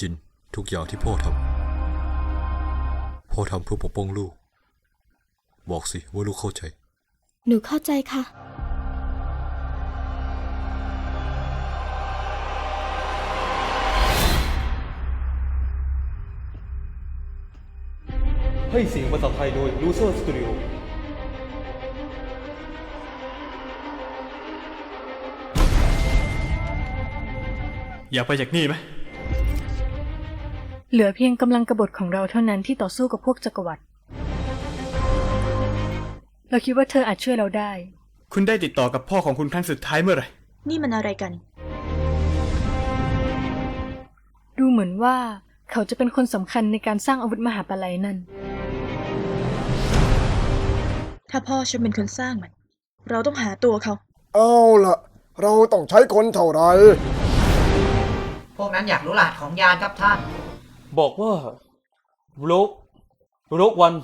จิน ทุกอย่างที่พ่อทำพ่อทำเพื่อปกป้องลูก บอกสิว่าลูกเข้าใจ หนูเข้าใจค่ะ ให้เสียงภาษาไทยโดย Loser Studio อยากไปจากนี่ไหม เหลือเพียงกำลังกบฏของเราเท่านั้นที่ต่อสู้กับพวกจักรวรรดิเราคิดว่าเธออาจช่วยเราได้ คุณได้ติดต่อกับพ่อของคุณครั้งสุดท้ายเมื่อไหร่นี่มันอะไรกัน ดูเหมือนว่าเขาจะเป็นคนสำคัญในการสร้างอาวุธมหาปลัยนั่น ถ้าพ่อฉันเป็นคนสร้างมัน เราต้องหาตัวเขา เอาล่ะ เราต้องใช้คนเท่าไหรพวกนั้นอยากรู้รหัสของยานครับท่าน บอกว่าโรกโรกวัน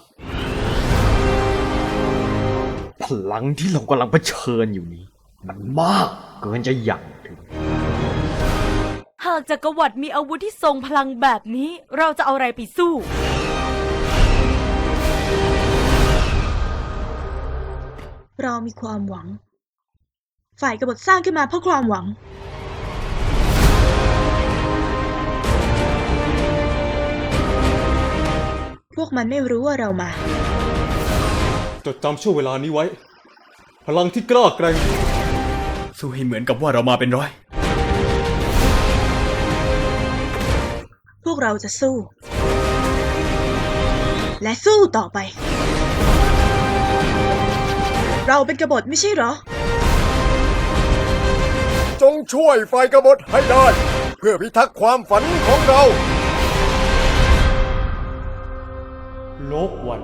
พลังที่เรากำลังเผชิญอยู่นี้ มันมากเกินจะหยั่งถึง หากจักรวรรดิมีอาวุธที่ทรงพลังแบบนี้ เราจะเอาอะไรไปสู้ เรามีความหวัง ฝ่ายกบฏสร้างขึ้นมาเพื่อความหวัง วกมันไม่รู้ว่าเรามา จดจำช่วงเวลานี้ไว้ พลังที่กล้าแกร่งสู้ให้เหมือนกับว่าเรามาเป็นร้อย พวกเราจะสู้ และสู้ต่อไป เราเป็นกบฏไม่ใช่เหรอ จงช่วยไฟกบฏให้ได้ เพื่อพิทักษ์ความฝันของเรา โลกวัน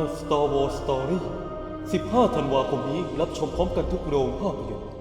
A Star Wars Story 15 ธันวาคมนี้รับชมพร้อมกันทุกโรงภาพยนตร์